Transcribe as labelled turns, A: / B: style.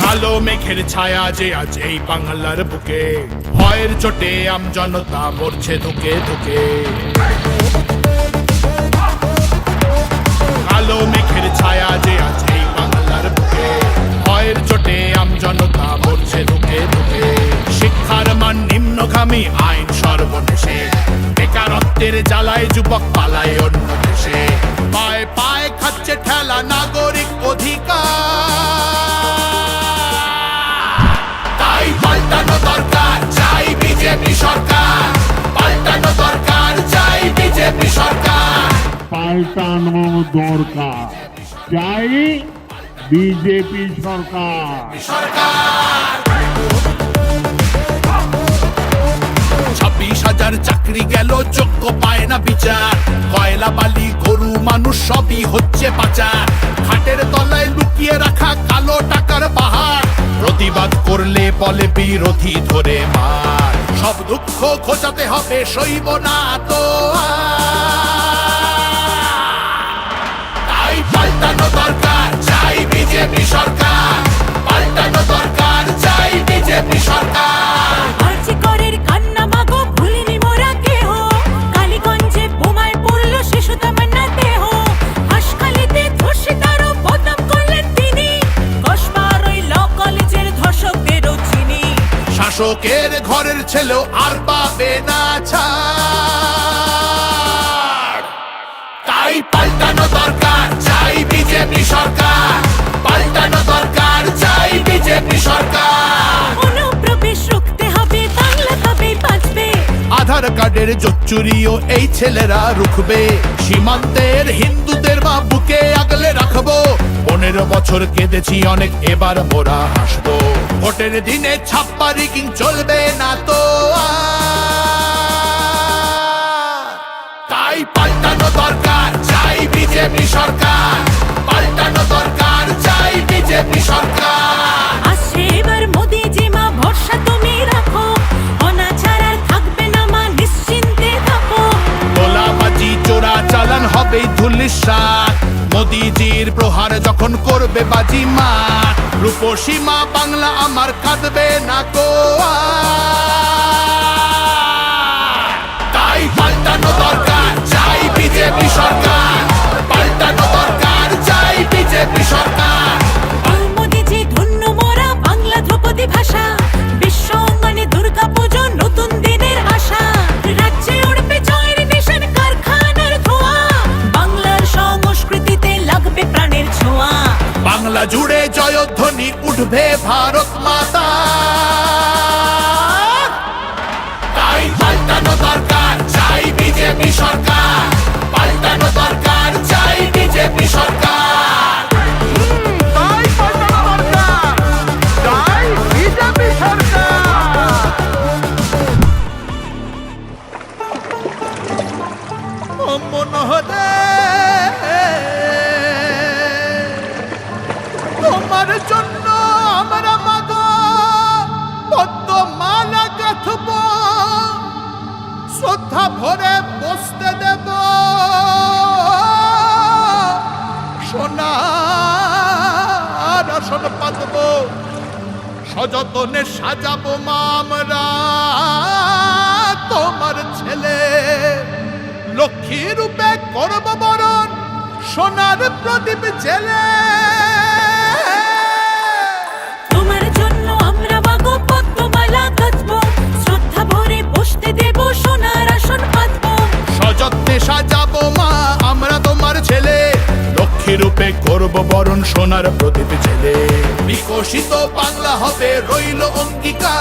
A: কালো মেঘের ছায়া যে আজ এই বাংলার বুকে ভয়ের চোটে আম জনতা মরছে ধুকে ধুকে কালো মেঘের ছায়া যে আজ বেকারত্বের জ্বালায় যুবক পালায় অন্য দেশে। পায়ে পায়ে খাচ্ছে ঠেলা নাগরিক অধিকার। তাই পাল্টানো দরকার চাই বিজেপি সরকার। পাল্টানো দরকার চাই বিজেপি সরকার।
B: পাল্টানো দরকার চাই বিজেপি সরকার।
A: ছাব্বিশ গেল যোগ্য পায় না বিচার। কয়লা বালি, গরু, মানুষ সবই হচ্ছে পাচার। খাটের তলায় লুকিয়ে রাখা কালো টাকার পাহাড়। প্রতিবাদ করলে বলে বিরোধী ধরে মার। সব দুঃখ খোঁজাতে হবে সইব না তো। তাই পাল্টানো দরকার, চাই বিজেপি সরকার। শাসকের ঘরের ছেলেও আর পাবে কার্ডের জোচ্চুরিও এই ছেলেরা রুখবে। সীমান্তের হিন্দুদের মা বুকে আগলে রাখব। পনেরো বছর কেঁদেছি, অনেক এবার মোরা হাসবো। ভোটের দিনে ছাপ্পা রিকিং চলবে না তো তাই পাল্টানো দরকার, চাই বিজেপি সরকার। ধুলিসাত মোদিজির প্রহার যখন করবে বাজি মার রূপসীমা বাংলা আমার কাঁদবে না কোয়া তাই পাল্টানো দরকার, চাই বিজেপি সরকার।
C: বাংলা
A: জুড়ে জয়ধ্বনি উঠবে ভারত মাতা। শ্রদ্ধা ভরে বসতে দেব। সোনার পাতব, সযতনে সাজাবো মামরা। তোমার ছেলে লক্ষ্মী রূপে করব বরণ, সোনার প্রদীপ জেলে। বরণ সোনার প্রদীপ ছেলে বিকশিত বাংলা হবে রইল অঙ্গীকার।